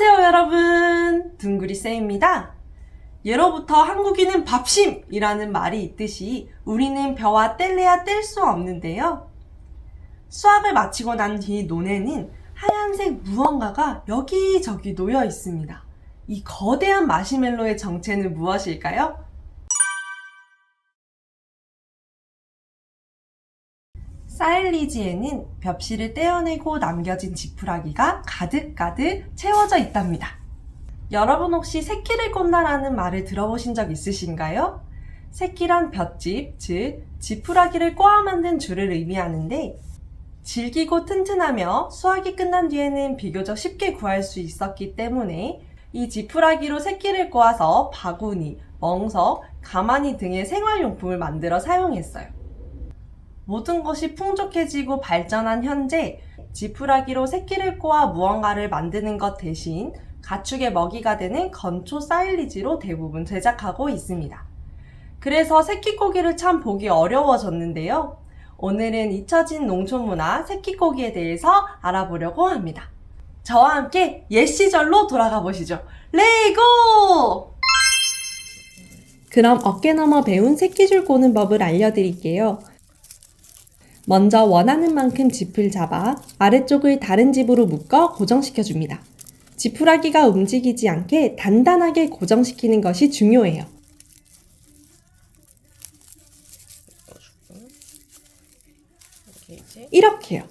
안녕하세요 여러분. 둥그리쌤입니다. 예로부터 한국인은 밥심이라는 말이 있듯이 우리는 벼와 뗄래야 뗄 수 없는데요. 수학을 마치고 난 뒤 논에는 하얀색 무언가가 여기저기 놓여 있습니다. 이 거대한 마시멜로의 정체는 무엇일까요? 사일리지에는 벽실을 떼어내고 남겨진 지푸라기가 가득가득 채워져 있답니다. 여러분 혹시 새끼를 꼰다라는 말을 들어보신 적 있으신가요? 새끼란 볏짚, 즉 지푸라기를 꼬아 만든 줄을 의미하는데 질기고 튼튼하며 수확이 끝난 뒤에는 비교적 쉽게 구할 수 있었기 때문에 이 지푸라기로 새끼를 꼬아서 바구니, 멍석, 가마니 등의 생활용품을 만들어 사용했어요. 모든 것이 풍족해지고 발전한 현재 지푸라기로 새끼를 꼬아 무언가를 만드는 것 대신 가축의 먹이가 되는 건초 사일리지로 대부분 제작하고 있습니다. 그래서 새끼고기를 참 보기 어려워졌는데요. 오늘은 잊혀진 농촌 문화 새끼고기에 대해서 알아보려고 합니다. 저와 함께 옛 시절로 돌아가 보시죠. 레이고! 그럼 어깨 너머 배운 새끼줄 꼬는 법을 알려드릴게요. 먼저 원하는 만큼 짚을 잡아 아래쪽을 다른 집으로 묶어 고정시켜 줍니다. 지푸라기가 움직이지 않게 단단하게 고정시키는 것이 중요해요. 이렇게요.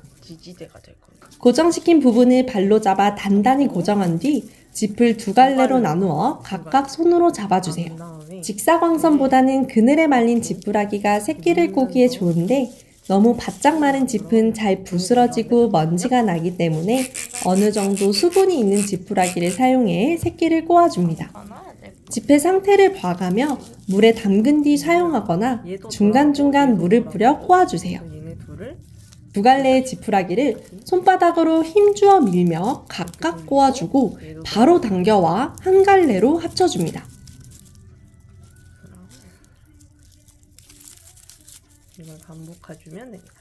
고정시킨 부분을 발로 잡아 단단히 고정한 뒤 짚을 두 갈래로 나누어 각각 손으로 잡아주세요. 직사광선보다는 그늘에 말린 지푸라기가 새끼를 꼬기에 좋은데 너무 바짝 마른 짚은 잘 부스러지고 먼지가 나기 때문에 어느 정도 수분이 있는 지푸라기를 사용해 새끼를 꼬아줍니다. 짚의 상태를 봐가며 물에 담근 뒤 사용하거나 중간중간 물을 뿌려 꼬아주세요. 두 갈래의 지푸라기를 손바닥으로 힘주어 밀며 각각 꼬아주고 바로 당겨와 한 갈래로 합쳐줍니다. 이걸 반복해주면 됩니다.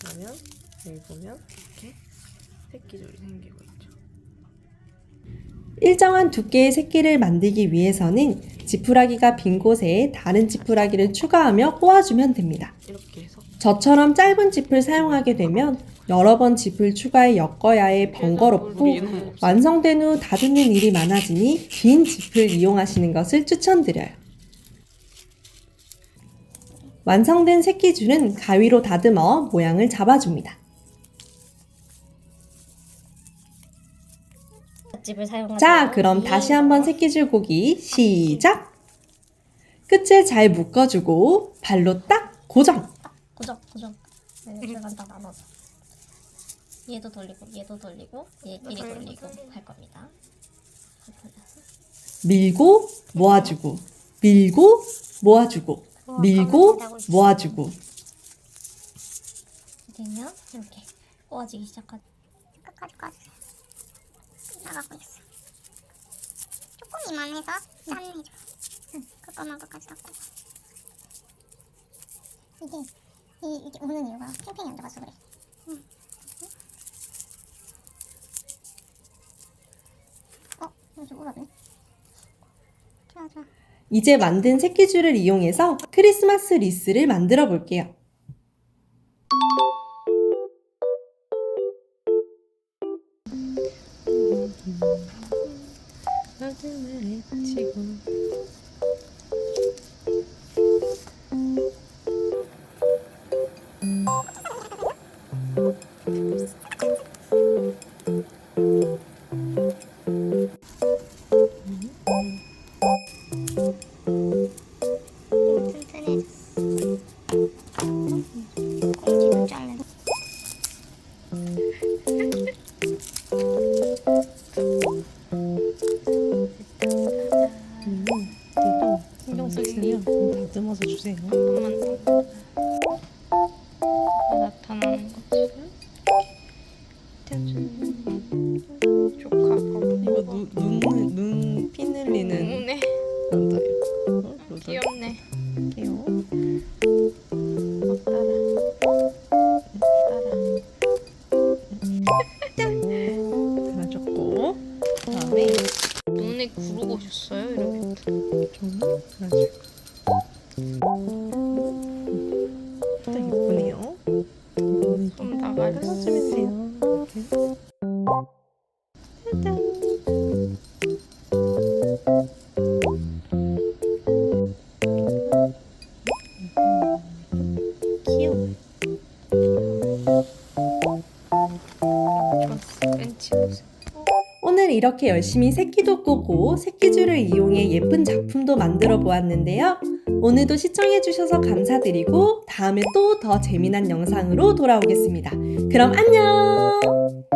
그러면 여기 보면 이렇게 새끼줄이 생기고 있죠. 일정한 두께의 새끼를 만들기 위해서는 지푸라기가 빈 곳에 다른 지푸라기를 추가하며 꼬아주면 됩니다. 이렇게 해서 저처럼 짧은 짚을 사용하게 되면 여러 번 짚을 추가해 엮어야 해 번거롭고 완성된 후 다듬는 일이 많아지니 긴 짚을 이용하시는 것을 추천드려요. 완성된 새끼줄은 가위로 다듬어 모양을 잡아줍니다. 자, 그럼 다시 한번 새끼줄 고기 시작! 끝을 잘 묶어주고 발로 딱 고정! 고정, 고정. 네, 절반 다 나눠서. 얘도 돌리고, 얘도 돌리고, 얘끼리 돌리고 할 겁니다. 밀고 모아주고 밀고 모아주고 밀고 모아주고 되면 이렇게 꼬아지기 시작하죠. 끝까지 꺼주세요. 나가고 있어. 조금 이만 해서 짠 해줘. 응, 그거만 끝까지 닦고. 이게 이, 이게 우는 이유가 팽팽히 얹어가지고 그래. 응. 어, 좀 울었네. 이제 만든 새끼줄을 이용해서 크리스마스 리스를 만들어 볼게요. 꽁지도 잘라. 신경 쓰시면 다듬어서 주세요. 더. 나타나는 거지. 족하고. 이거 눈눈 눈 다음에 눈에 구르고 오셨어요? 이렇게 오늘 이렇게 열심히 새끼도 꼬고 새끼줄을 이용해 예쁜 작품도 만들어 보았는데요. 오늘도 시청해주셔서 감사드리고 다음에 또 더 재미난 영상으로 돌아오겠습니다. 그럼 안녕!